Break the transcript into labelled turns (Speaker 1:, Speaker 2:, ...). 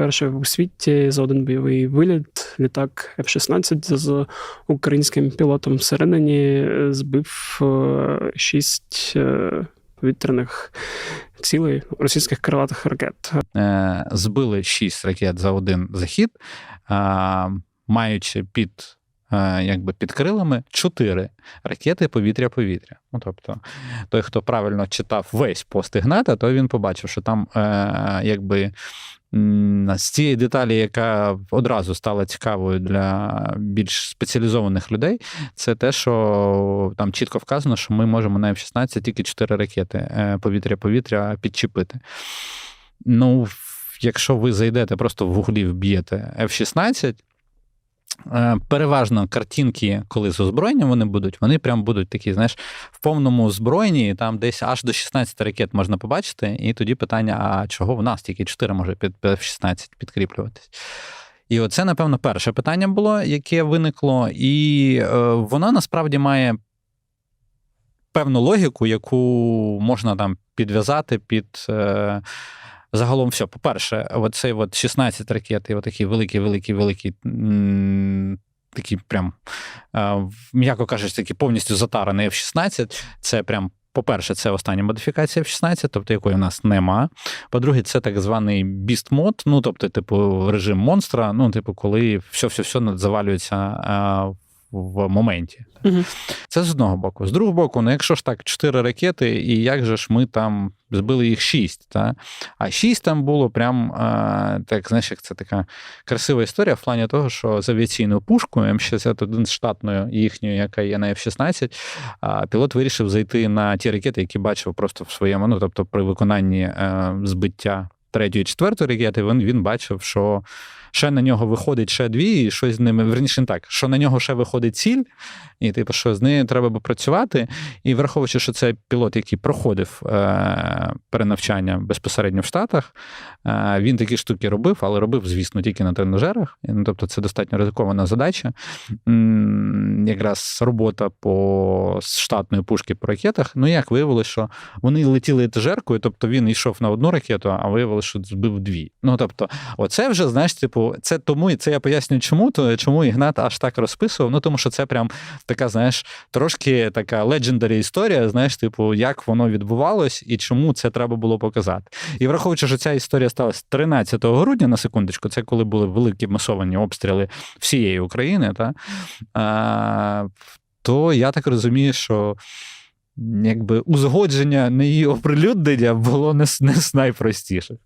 Speaker 1: вперше у світі за один бойовий виліт літак F-16 з українським пілотом всередині збив е, шість е, повітряних цілей російських крилатих ракет.
Speaker 2: Е, збили 6 ракет за один захід, маючи під. Якби під крилами 4 ракети повітря-повітря. Ну, тобто, той, хто правильно читав весь пост Ігната, то він побачив, що там якби з цієї деталі, яка одразу стала цікавою для більш спеціалізованих людей, це те, що там чітко вказано, що ми можемо на F-16 тільки 4 ракети е, повітря-повітря підчепити. Ну, якщо ви зайдете, просто в вуглі вб'єте F-16. Е, Переважно картинки, коли з озброєнням вони будуть, вони прям будуть такі, знаєш, в повному озброєнні, там десь аж до 16 ракет можна побачити. І тоді питання: а чого в нас тільки 4 може під F-16 підкріплюватись? І оце, напевно, перше питання було, яке виникло, і е, воно насправді має певну логіку, яку можна там підв'язати під. Е, Загалом все. По-перше, оцей от 16 ракет і отакий м, Такий прям, м'яко кажучи, такий повністю затараний F-16. Це прям, по-перше, це остання модифікація F-16, тобто якої в нас нема. По-друге, це так званий Beast мод, ну тобто, типу, режим монстра, ну, типу, коли все-все-все завалюється в моменті.
Speaker 1: Угу.
Speaker 2: Це з одного боку. З другого боку, ну якщо ж так, чотири ракети, і як же ж ми там збили їх шість, та? а шість там було прям, а, так, знаєш, як це така красива історія в плані того, що з авіаційною пушкою М61 з штатною їхньою, яка є на F-16, а, пілот вирішив зайти на ті ракети, які бачив просто в своєму, ну тобто при виконанні е, збиття третьої, четвертої ракети, він, він бачив, що ще на нього виходить ще дві, і щось з ними, верніше так, що на нього ще виходить ціль, і типу, що з нею треба би працювати. І враховуючи, що це пілот, який проходив е, перенавчання безпосередньо в Штатах, е, він такі штуки робив, але робив, звісно, тільки на тренажерах. Ну, тобто це достатньо ризикована задача. Якраз робота по штатної пушки по ракетах. Ну, як виявилося, що вони летіли етажеркою, тобто він йшов на одну ракету, а виявилося, що збив дві. Ну, тобто, оце вже, знаєш, типу, це тому, і це я пояснюю, чому, то чому Ігнат аж так розписував. Ну, тому що це прям така, знаєш, трошки така легендарі історія, знаєш, типу, як воно відбувалось і чому це треба було показати. І враховуючи, що ця історія сталася 13 грудня на секундочку, це коли були великі масовані обстріли всієї України, та, то я так розумію, що. Якби узгодження не її оприлюднення було не, не з найпростіших.